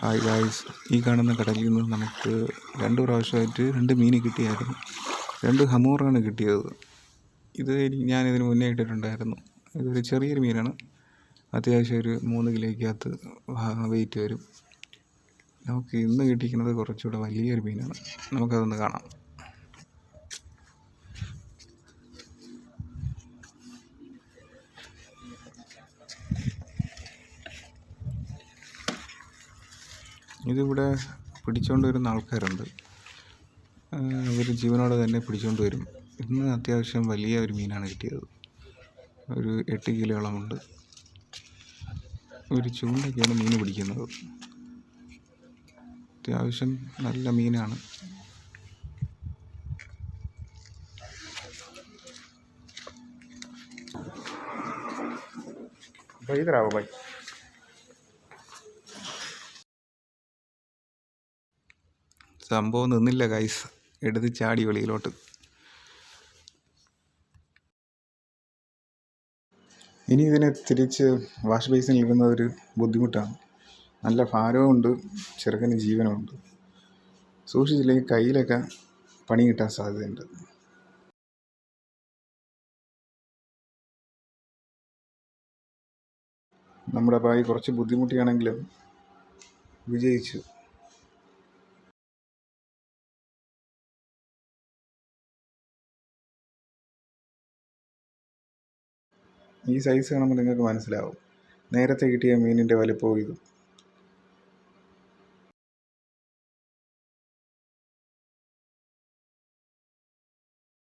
Hi guys ഈ കാണുന്ന കടലിൽ നിന്ന് നമുക്ക് രണ്ട് പ്രാവശ്യമായിട്ട് രണ്ട് മീൻ കിട്ടിയായിരുന്നു. രണ്ട് ഹമോറാണ് കിട്ടിയത്. ഇത് ഞാൻ ഇതിന് മുന്നേ ഇട്ടിട്ടുണ്ടായിരുന്നു. ഇതൊരു ചെറിയൊരു മീനാണ്. അത്യാവശ്യം ഒരു മൂന്ന് കിലോയ്ക്കകത്ത് വെയിറ്റ് വരും. നമുക്ക് ഇന്ന് കിട്ടിയിരിക്കുന്നത് കുറച്ചുകൂടെ വലിയൊരു മീനാണ്. നമുക്കതൊന്ന് കാണാം. ഇതിവിടെ പിടിച്ചുകൊണ്ട് വരുന്ന ആൾക്കാരുണ്ട് അവർ ജീവനോടെ തന്നെ പിടിച്ചുകൊണ്ട് വരും ഇന്ന് അത്യാവശ്യം വലിയ ഒരു മീനാണ് കിട്ടിയത് ഒരു എട്ട് കിലോളമുണ്ട് ഒരു ചൂണ്ടയ്ക്കാണ് മീൻ പിടിക്കുന്നത് അത്യാവശ്യം നല്ല മീനാണ് भाई इधर आओ भाई സംഭവം നിന്നില്ല ഗൈസ് എടുത്ത് ചാടി വെളിയിലോട്ട്. ഇനി ഇതിനെ തിരിച്ച് വാഷ് ബേസിൽ ഇടുന്നത് ഒരു ബുദ്ധിമുട്ടാണ്. നല്ല ഭാരവുമുണ്ട് ചെറുക്കന് ജീവനുമുണ്ട്. സൂക്ഷിച്ചില്ലെങ്കിൽ കയ്യിലൊക്കെ പണി കിട്ടാൻ സാധ്യതയുണ്ട്. നമ്മുടെ ഭായി കുറച്ച് ബുദ്ധിമുട്ടിയാണെങ്കിലും വിജയിച്ചു. ഈ സൈസ് കാണുമ്പോൾ നിങ്ങൾക്ക് മനസ്സിലാവും. നേരത്തെ കിട്ടിയ മീനിന്റെ വലിപ്പവും ഇതും